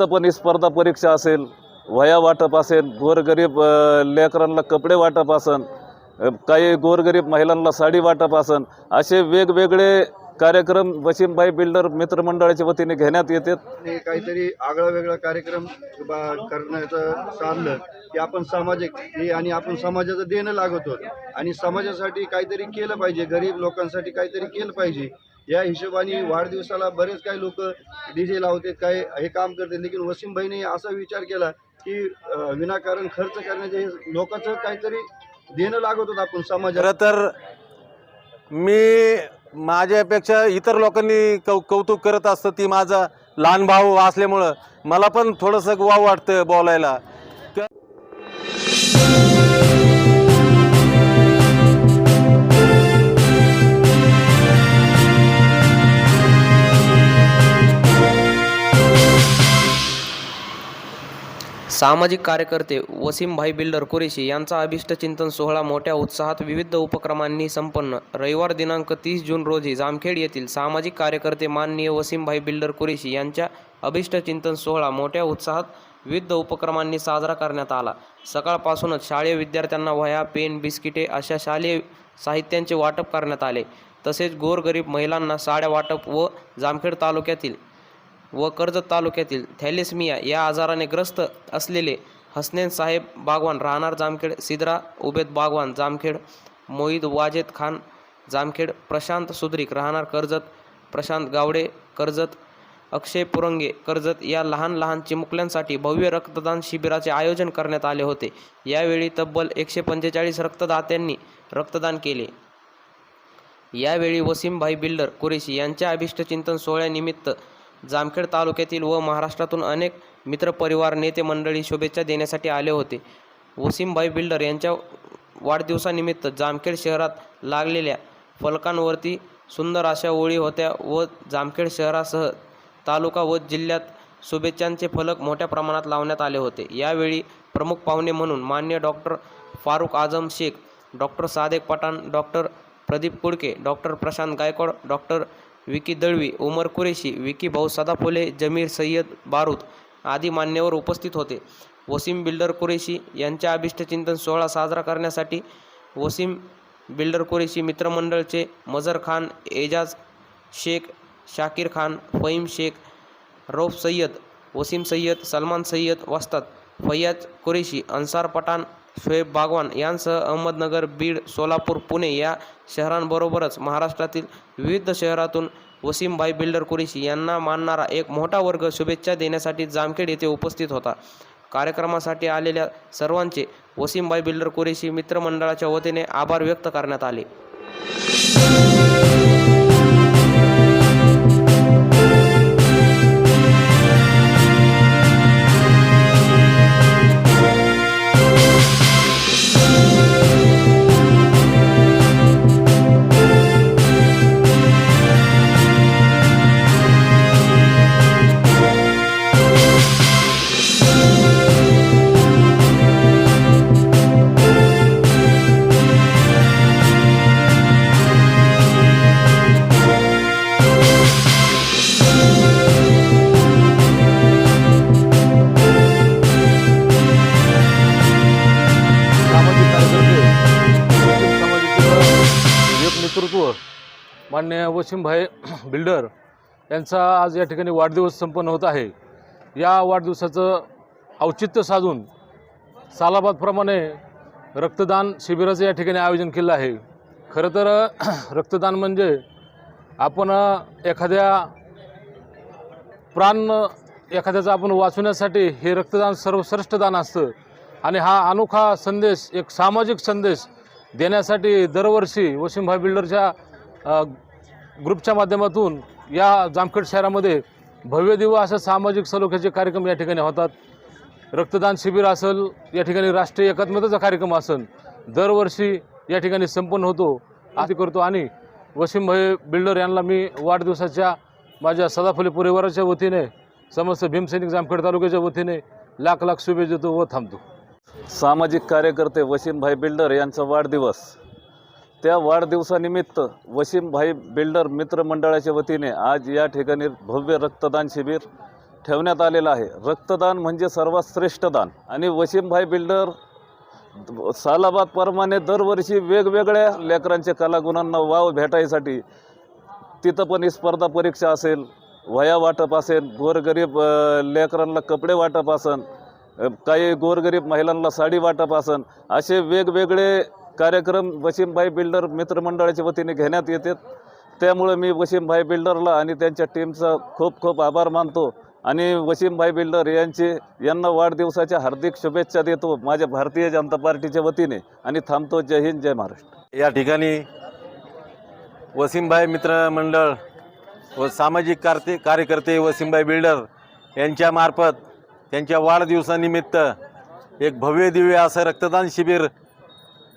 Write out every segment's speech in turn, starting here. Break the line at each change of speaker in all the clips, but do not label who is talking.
संतपणी स्पर्धा परीक्षा असेल वया वाटप असेल गोरगरीब लेकरांना कपडे वाटप असन काही गोरगरीब महिलांना साडी वाटप असन असे वेगवेगळे कार्यक्रम वशिमबाई बिल्डर मित्रमंडळाच्या वतीने घेण्यात येतात.
काहीतरी आगळा वेगळा कार्यक्रम बा- करण्याचं चाललं की आपण सामाजिक हे आणि आपण समाजाचं देणं लागतो आणि समाजासाठी काहीतरी केलं पाहिजे गरीब लोकांसाठी काहीतरी केलं पाहिजे. या हिशोबाने वाढदिवसाला बरेच काही लोक डी जे लावते काय हे काम करते लेकिन वसीमभाईने असा विचार केला की विनाकारण खर्च करण्याचे लोकांचं काहीतरी देणं लागत होतं आपण समाजाला.
तर मी माझ्यापेक्षा इतर लोकांनी कौ कौतुक करत असतं ती माझा लहान भाऊ असल्यामुळं. मला पण थोडंसं वाव वाटतं बोलायला.
सामाजिक कार्यकर्ते वसीमभाई बिल्डर कुरेशी यांचा अभिष्ट चिंतन सोहळा मोठ्या उत्साहात विविध उपक्रमांनी संपन्न. रविवार दिनांक तीस जून रोजी जामखेड येथील सामाजिक कार्यकर्ते माननीय वसीमभाई बिल्डर कुरेशी यांच्या अभिष्ट चिंतन सोहळा मोठ्या उत्साहात विविध उपक्रमांनी साजरा करण्यात आला. सकाळपासूनच शालेय विद्यार्थ्यांना वह्या पेन बिस्किटे अशा शालेय साहित्यांचे वाटप करण्यात आले. तसेच गोरगरीब महिलांना साड्या वाटप व जामखेड तालुक्यातील व कर्जत तालुक्यातील थॅलेसमिया या आजाराने ग्रस्त असलेले हसनेन साहेब बागवान राहणार जामखेड सिद्रा उबेद बागवान जामखेड मोईद वाजेद खान जामखेड प्रशांत सुद्रिक राहणार कर्जत प्रशांत गावडे कर्जत अक्षय पुरंगे कर्जत या लहान लहान चिमुकल्यांसाठी भव्य रक्तदान शिबिराचे आयोजन करण्यात आले होते. यावेळी तब्बल एकशे पंचेचाळीस रक्तदात्यांनी रक्तदान केले. यावेळी वसीमभाई बिल्डर कुरेशी यांच्या अभिष्टचिंतन सोहळ्यानिमित्त जामखेड तालुक्यातील व महाराष्ट्रातून अनेक मित्रपरिवार नेते मंडळी शुभेच्छा देण्यासाठी आले होते. वसीमभाई बिल्डर यांच्या वाढदिवसानिमित्त जामखेड शहरात लागलेल्या फलकांवरती सुंदर अशा ओळी होत्या व जामखेड शहरासह तालुका व जिल्ह्यात शुभेच्छांचे फलक मोठ्या प्रमाणात लावण्यात आले होते. यावेळी प्रमुख पाहुणे म्हणून मान्य doctor Farooq Azam Shaikh doctor Sadek Pathan doctor Pradeep Kudke doctor Prashant Gaikwad doctor Vicky Dalvi Umar Qureshi Vicky Bhau Sadaphule Jamir Syed बारूद आदी मान्यवर उपस्थित होते. वसीम बिल्डर कुरेशी यांच्या अभिष्टचिंतन सोहळा साजरा करण्यासाठी वसीम बिल्डर कुरेशी मित्रमंडळचे मजर खान एजाज शेख शाकीर खान फहीम शेख रौफ सय्यद वसीम सय्यद सलमान सय्यद वस्तात फैयाज कुरेशी अन्सार पठाण शोएब बागवान यांसह अहमदनगर बीड सोलापूर पुणे या शहरांबरोबरच महाराष्ट्रातील विविध शहरातून वसीमभाई बिल्डर कुरेशी यांना मानणारा एक मोठा वर्ग शुभेच्छा देण्यासाठी जामखेड येथे उपस्थित होता. कार्यक्रमासाठी आलेल्या सर्वांचे वसीमभाई बिल्डर कुरेशी मित्रमंडळाच्या वतीने आभार व्यक्त करण्यात आले.
मान्य वसीमभाई बिल्डर यांचा आज या ठिकाणी वाढदिवस संपन्न होत आहे. या वाढदिवसाचं औचित्य साधून सालाबादप्रमाणे रक्तदान शिबिराचं या ठिकाणी आयोजन केलं आहे. खरं तर रक्तदान म्हणजे आपण एखाद्या प्राण एखाद्याचं आपण वाचवण्यासाठी हे रक्तदान सर्वश्रेष्ठ दान असतं. आणि हा अनोखा संदेश एक सामाजिक संदेश देण्यासाठी दरवर्षी वसीमभाई बिल्डरच्या ग्रुपच्या माध्यमातून या जामखेड शहरामध्ये भव्य दिव्य असे सामाजिक सलोख्याचे कार्यक्रम या ठिकाणी होतात. रक्तदान शिबिर असेल या ठिकाणी राष्ट्रीय एकात्मतेचा कार्यक्रम असेल दरवर्षी या ठिकाणी संपन्न होतो. आधी करतो आणि वसीमभाई बिल्डर यांना मी वाढदिवसाच्या माझ्या सदाफुले परिवाराच्या वतीने समस्त भीमसैनिक जामखेड तालुक्याच्या वतीने लाख लाख शुभेच्छा देतो व थांबतो.
सामाजिक कार्यकर्ते वसीमभाई बिल्डर यांचा वाढदिवस. त्या वाढदिवसानिमित्त वसीमभाई बिल्डर मित्रमंडळाच्या वतीने आज या ठिकाणी भव्य रक्तदान शिबिर ठेवण्यात आलेलं आहे. रक्तदान म्हणजे सर्वात श्रेष्ठ दान. आणि वसीमभाई बिल्डर सालाबादप्रमाणे दरवर्षी वेगवेगळ्या लेकरांच्या कलागुणांना वाव भेटायसाठी तिथं पण ही स्पर्धा परीक्षा असेल वया वाटप असेल गोरगरीब लेकरांना कपडे वाटप असन काही गोरगरीब महिलांना साडी वाटप असन असे वेगवेगळे कार्यक्रम वसीमभाई बिल्डर मित्रमंडळाच्या वतीने घेण्यात येतात. त्यामुळे मी वसीमभाई बिल्डरला आणि त्यांच्या टीमचा खूप खूप आभार मानतो. आणि वसीमभाई बिल्डर यांचे यांना वाढदिवसाच्या हार्दिक शुभेच्छा देतो माझ्या भारतीय जनता पार्टीच्या वतीने. आणि थांबतो. जय हिंद जय महाराष्ट्र.
या ठिकाणी वसीमभाई मित्र मंडळ व सामाजिक कार्ते कार्यकर्ते वसीमभाई बिल्डर यांच्यामार्फत त्यांच्या वाढदिवसानिमित्त एक भव्य दिव्य असं रक्तदान शिबिर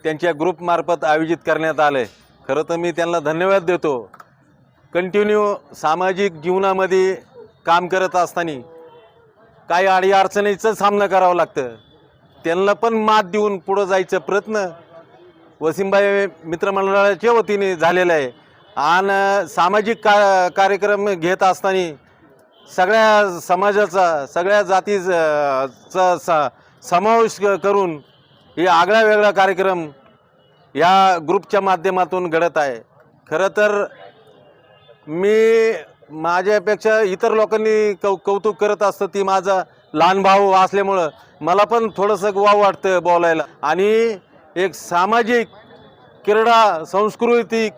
त्यांच्या ग्रुपमार्फत आयोजित करण्यात आलं. आहे खरं तर मी त्यांना धन्यवाद देतो. कंटिन्यू सामाजिक जीवनामध्ये काम करत असताना काही अडीअडचणीचं सामना करावं लागतं. त्यांना पण मात देऊन पुढं जायचं प्रयत्न वसीमबाई मित्रमंडळाच्या वतीने झालेलं आहे. आणि सामाजिक का कार्यक्रम घेत असताना सगळ्या समाजाचा सगळ्या जातीचा स- समावेश क- करून हे आगळा वेगळा कार्यक्रम या ग्रुपच्या माध्यमातून घडत आहे. खरं तर मी माझ्यापेक्षा इतर लोकांनी कौ कौतुक करत असतं ती माझा लहान भाऊ असल्यामुळं मला पण थोडंसं वाव वाटतं बोलायला. आणि एक सामाजिक क्रीडा सांस्कृतिक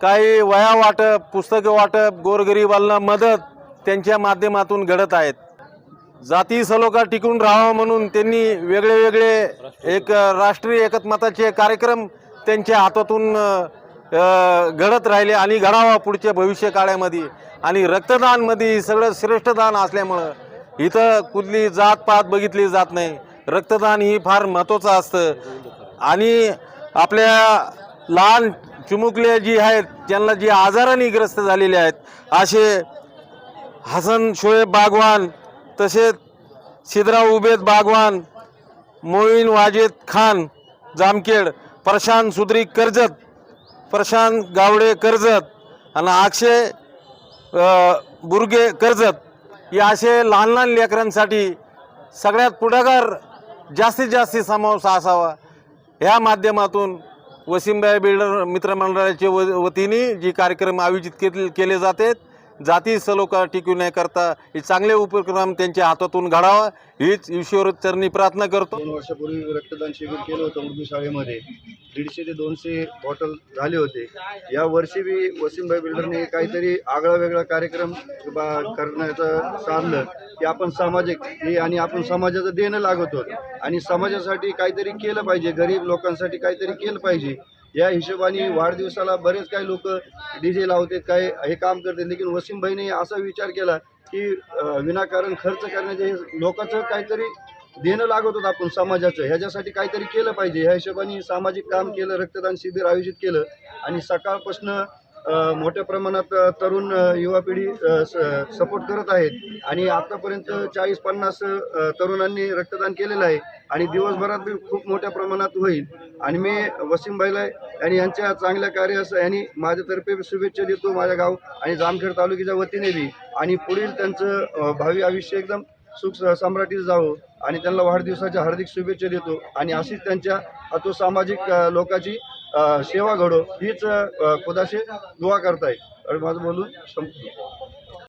काही वया वाटप पुस्तकं वाटप गोरगरिबांना मदत त्यांच्या माध्यमातून घडत आहेत. जाती सलोखा टिकून राहावा म्हणून त्यांनी वेगळे वेगळे एक राष्ट्रीय एकत्मताचे कार्यक्रम त्यांच्या हातातून घडत राहिले आणि घडावा पुढच्या भविष्य काळामध्ये आणि रक्तदानमध्ये सगळं श्रेष्ठ दान असल्यामुळं इथं कुठली जात पात बघितली जात नाही. रक्तदान ही फार महत्त्वाचं असतं. आणि आपल्या लहान चिमुकले जी आहेत ज्यांना जी आजाराने ग्रस्त झालेले आहेत असे हसन शोएब बागवान तसेच सिद्रा उबेद बागवान मोईन वाजेद खान जामखेड प्रशांत सुद्री कर्जत प्रशांत गावडे कर्जत आणि अक्षय बुर्गे कर्जत या असे लहान लहान लेकरांसाठी सगळ्यात पुढाकार जास्तीत जास्त समावेश असावा. ह्या माध्यमातून वसीमबाई बिल्डर मित्रमंडळाच्या व वतीने जी कार्यक्रम आयोजित केले केले जाते जाती सलोखा करता हे चांगले उपक्रम त्यांच्या हातातून घडावा हीच ईश्वर चरणी प्रार्थना करतो.
दोन वर्षापूर्वी रक्तदान शिबिर केलं होतं उर्दू शाळेमध्ये. दीडशे ते दोनशे बॉटल झाले होते. या वर्षी बी वसीमभाई बिल्डरने काहीतरी आगळा वेगळा कार्यक्रम बा- करण्याचं साधलं की आपण सामाजिक हे आणि आपण समाजाचं देणं लागत होतं. आणि समाजासाठी काहीतरी केलं पाहिजे गरीब लोकांसाठी काहीतरी केलं पाहिजे. या हिशोबाने वाढदिवसाला बरेच काही लोक डी जे लावतात काय हे काम करतात. लेकिन वसीमभाईने असा विचार केला की विनाकारण खर्च करण्याचे हे लोकांचं काहीतरी देणं लागत होतं आपण समाजाचं. ह्याच्यासाठी काहीतरी केलं पाहिजे. ह्या हिशोबाने सामाजिक काम केलं रक्तदान शिबिर आयोजित केलं आणि सकाळपासून मोठ्या प्रमाणात तरुण युवा पिढी सपोर्ट करत आहेत. आणि आतापर्यंत चाळीस पन्नास तरुणांनी रक्तदान केलेलं आहे. आणि दिवसभरात खूप मोठ्या प्रमाणात होईल. आणि मी वसीमभाईला आणि यांच्या चांगल्या कार्यास यांनी माझ्यातर्फे शुभेच्छा देतो माझ्या गाव आणि जामखेड तालुक्याच्या वतीने बी. आणि पुढील त्यांचं भावी आयुष्य एकदम सुख सम्राटीत जावं. आणि त्यांना वाढदिवसाच्या हार्दिक शुभेच्छा देतो. आणि अशीच त्यांच्या हातो सामाजिक लोकाची सेवा घडो हीच खुदाशी दुवा करता करताय. आणि माझं बोलून संपतो.